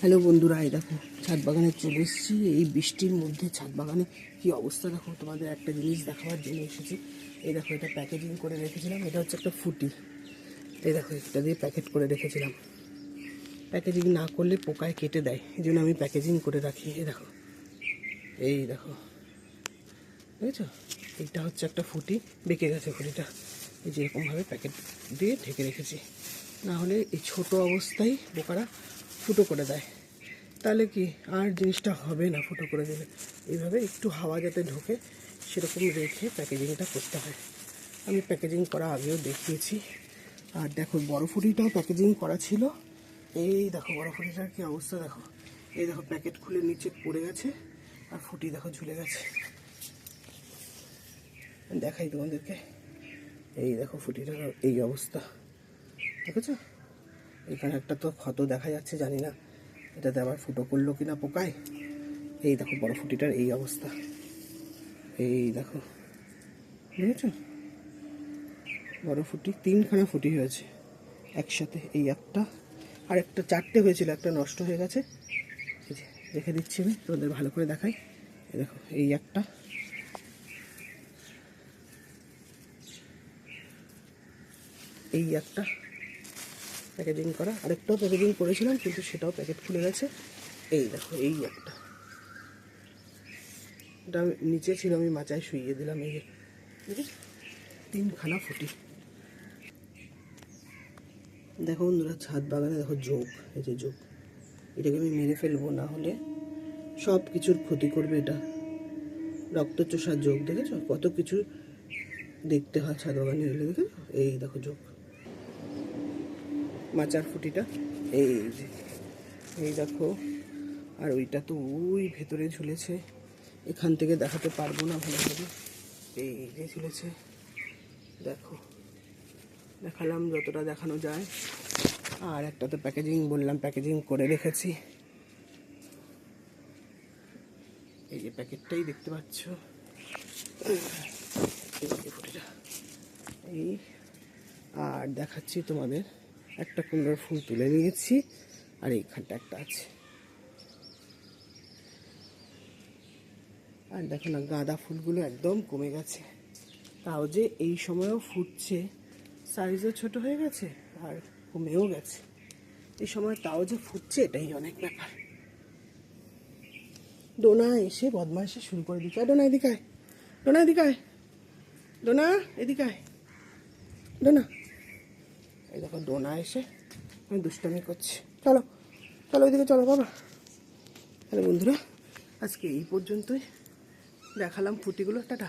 Hello বন্ধুরা, এই দেখো, ছাদ বাগানে চলে এসেছি। এই বৃষ্টির মধ্যে ছাদ বাগানে কি অবস্থা? দেখো, তোমাদের একটা জিনিস দেখাবার জন্য এসেছি। এই দেখো, এটা প্যাকেজিং করে রেখেছিলাম। এটা হচ্ছে একটা ফুটি। এই দেখো এটা দিয়ে প্যাকেট করে রেখেছিলাম। প্যাকেজিং না করলে পোকায় কেটে দেয়। এই জন্য আমি প্যাকেজিং করে রাখি। এই দেখো এই দেখো বুঝেছ এইটা হচ্ছে একটা ফুটি। বেঁকে গেছে ফুটিটা। এই যে এরকমভাবে প্যাকেট দিয়ে ঢেকে রেখেছি। না হলে এই ছোট অবস্থায় পোকারা ফুটো করে দেয়। তাহলে কি আর জিনিসটা হবে না ফুটো করে দিলে এইভাবে একটু হাওয়া যাতে ঢোকে, সেরকম রেখে প্যাকেজিংটা করতে হয়। আমি প্যাকেজিং করা আগেও দেখিয়েছি। আর দেখো বড় ফুটিটাও প্যাকেজিং করা ছিল। এই দেখো বড় ফুটিটার কি অবস্থা দেখো। এই দেখো, প্যাকেট খুলে নিচে পড়ে গেছে আর ফুটি দেখো ঝুলে গেছে। দেখাই তোমাদেরকে। এই দেখো, ফুটিটার এই অবস্থা। দেখেছ? এখানে একটা তো ক্ষত দেখা যাচ্ছে, জানি না। এটাতে আবার ফুটো করল কিনা পোকায়। এই দেখো, বড় ফুটিটার এই অবস্থা। এই দেখো। বুঝেছ বড় ফুটি, তিনখানা ফুটি হয়েছে। একসাথে এই একটা, আর একটা চারটে হয়েছিল, একটা নষ্ট হয়ে গেছে। রেখে দিচ্ছি আমি, তোমাদের ভালো করে দেখাই। দেখো, এই একটা। এই একটা। প্যাকেজিং করা। আরেকটাও প্যাকেজিং করেছিলাম, কিন্তু সেটাও প্যাকেট খুলে গেছে। এই দেখো, এই একটা। এটা আমি নিচে ছিল, আমি মাচায় শুইয়ে দিলাম, এই তিনখানা ফুটি। দেখো বন্ধুরা, ছাদ বাগানে দেখো যোগ এই যে যোগ এটাকে আমি মেরে ফেলব না হলে সব কিছুর ক্ষতি করবে এটা। রক্তচোষা যোগ দেখেছ? কত কিছু দেখতে হয় ছাদ বাগানে এলে এই দেখো যোগ মাচার ফুটিটা এই যে, এই দেখো, আর ওইটা তো ওই ভেতরে ঝুলেছে। এখান থেকে দেখাতে পারব না ভালোভাবে। এই যে ঝুলেছে, দেখো, দেখালাম যতটা দেখানো যায়। আর একটা তো প্যাকেজিং বললাম প্যাকেজিং করে রেখেছি। এই যে প্যাকেটটাই দেখতে পাচ্ছ। এই, আর দেখাচ্ছি তোমাদের একটা কুমড়োর ফুল তুলে নিয়েছি, আর এইখানটা একটা আছে। আর দেখো না, গাঁদা ফুলগুলো একদম কমে গেছে। তাও যে এই সময়ও ফুটছে সাইজও ছোট হয়ে গেছে আর কমেও গেছে। এই সময় তাও যে ফুটছে, এটাই অনেক ব্যাপার। ডোনা এসে বদমাইশে শুরু করে দিচ্ছে। ডোনা, এদিকে ডোনা, এদিকে আয়। ডোনা, এদিকে আয়। ডোনা এই দেখো, ডোনা এসে আমি দুষ্টামি করছি। চলো চলো ওইদিকে, চলো বাবা। তাহলে বন্ধুরা, আজকে এই পর্যন্তই। দেখালাম ফুটিগুলো, টাটা।